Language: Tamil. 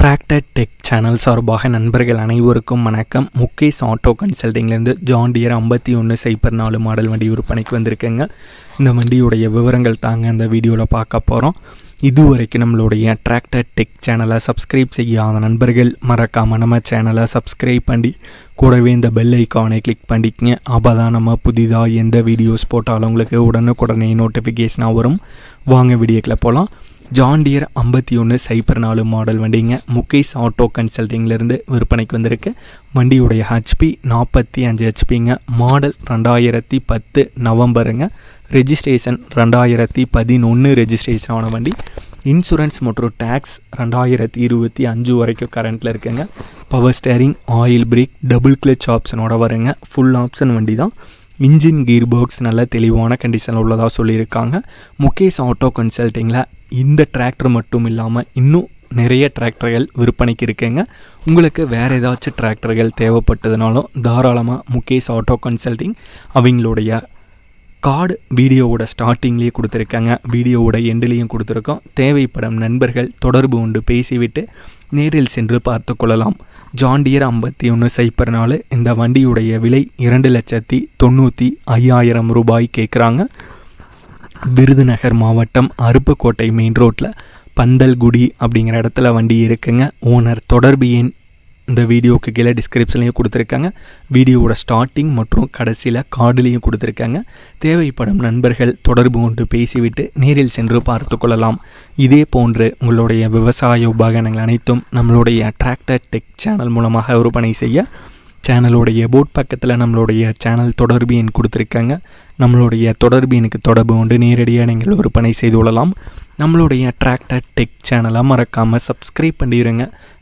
டிராக்டர் டெக் சேனல் சார்பாக நண்பர்கள் அனைவருக்கும் வணக்கம். முகேஷ் ஆட்டோ கன்சல்டிங்லேருந்து ஜான் டியர் ஐம்பத்தி ஒன்று சைப்பர் நாலு மாடல் வண்டி விற்பனைக்கு வந்திருக்குங்க. இந்த வண்டியுடைய விவரங்கள் தாங்க இந்த வீடியோவில் பார்க்க போகிறோம் இதுவரைக்கும் நம்மளுடைய டிராக்டர் டெக் சேனலை சப்ஸ்கிரைப் செய்யாத நண்பர்கள் மறக்காமல் நம்ம சேனலை சப்ஸ்கிரைப் பண்ணி கூடவே இந்த பெல் ஐக்கானை கிளிக் பண்ணிக்கங்க. அப்போ தான் நம்ம புதிதாக எந்த வீடியோஸ் போட்டாலும் உங்களுக்கு உடனுக்குடனே நோட்டிஃபிகேஷனாக வரும். வாங்க வீடியோக்கில் போகலாம் ஜான் டியர் ஐம்பத்தி ஒன்று சைபர் நாலு மாடல் வண்டிங்க. முகேஷ் ஆட்டோ கன்சல்டிங்லேருந்து விற்பனைக்கு வந்திருக்கு. வண்டியுடைய ஹெச்பி நாற்பத்தி அஞ்சு ஹெச்பிங்க மாடல் ரெண்டாயிரத்தி பத்து நவம்பருங்க. ரெஜிஸ்ட்ரேஷன் ரெண்டாயிரத்தி பதினொன்று ரெஜிஸ்ட்ரேஷன் ஆன வண்டி. இன்சூரன்ஸ் மற்றும் டேக்ஸ் ரெண்டாயிரத்தி இருபத்தி அஞ்சு வரைக்கும் கரண்ட்டில் இருக்குங்க. Power steering oil brake double clutch ஆப்ஷனோட வருங்க. ஃபுல் ஆப்ஷன் வண்டி தான் இன்ஜின் கீர் பாக்ஸ் நல்ல தெளிவான கண்டிஷனில் உள்ளதாக சொல்லியிருக்காங்க. முகேஷ் ஆட்டோ கன்சல்ட்டிங்கில் இந்த டிராக்டர் மட்டும் இல்லாமல் இன்னும் நிறைய டிராக்டர்கள் விற்பனைக்கு இருக்குங்க. உங்களுக்கு வேறு ஏதாச்சும் டிராக்டர்கள் தேவைப்பட்டதுனாலும் தாராளமாக முகேஷ் ஆட்டோ கன்சல்ட்டிங் அவங்களுடைய கார்டு வீடியோவோட ஸ்டார்டிங்லேயே கொடுத்துருக்காங்க. வீடியோவோட எண்ட்லேயும் கொடுத்துருக்கோம். தேவைப்படும் நண்பர்கள் தொடர்பு கொண்டு பேசிவிட்டு நேரில் சென்று பார்த்து கொள்ளலாம். ஜாண்டியர் ஐம்பத்தி ஒன்று சைப்பர் நாலு இந்த வண்டியுடைய விலை இரண்டு லட்சத்தி தொண்ணூற்றி ஐயாயிரம் ரூபாய் கேட்குறாங்க விருதுநகர் மாவட்டம் அருப்புக்கோட்டை மெயின் ரோட்டில் பந்தல்குடி அப்படிங்கிற இடத்துல வண்டி இருக்குங்க. ஓனர் தொடர்பு எண் இந்த வீடியோக்கு கீழே டிஸ்கிரிப்ஷன்லையும் கொடுத்துருக்காங்க. வீடியோவோட ஸ்டார்டிங் மற்றும் கடைசியில் கார்டுலேயும் கொடுத்துருக்காங்க. தேவைப்படும் நண்பர்கள் தொடர்பு கொண்டு பேசிவிட்டு நேரில் சென்று பார்த்து கொள்ளலாம். இதே போன்று உங்களுடைய விவசாய உபகரணங்கள் அனைத்தும் நம்மளுடைய டிராக்டர் டெக் சேனல் மூலமாக விற்பனை செய்ய சேனலுடைய போட் பக்கத்தில் நம்மளுடைய சேனல் தொடர்பு எண் கொடுத்துருக்காங்க. நம்மளுடைய தொடர்பு எண்ணுக்கு தொடர்பு கொண்டு நேரடியாக நீங்கள் விற்பனை செய்து கொள்ளலாம். நம்மளுடைய டிராக்டர் டெக் சேனலை மறக்காமல் சப்ஸ்கிரைப் பண்ணிடுங்க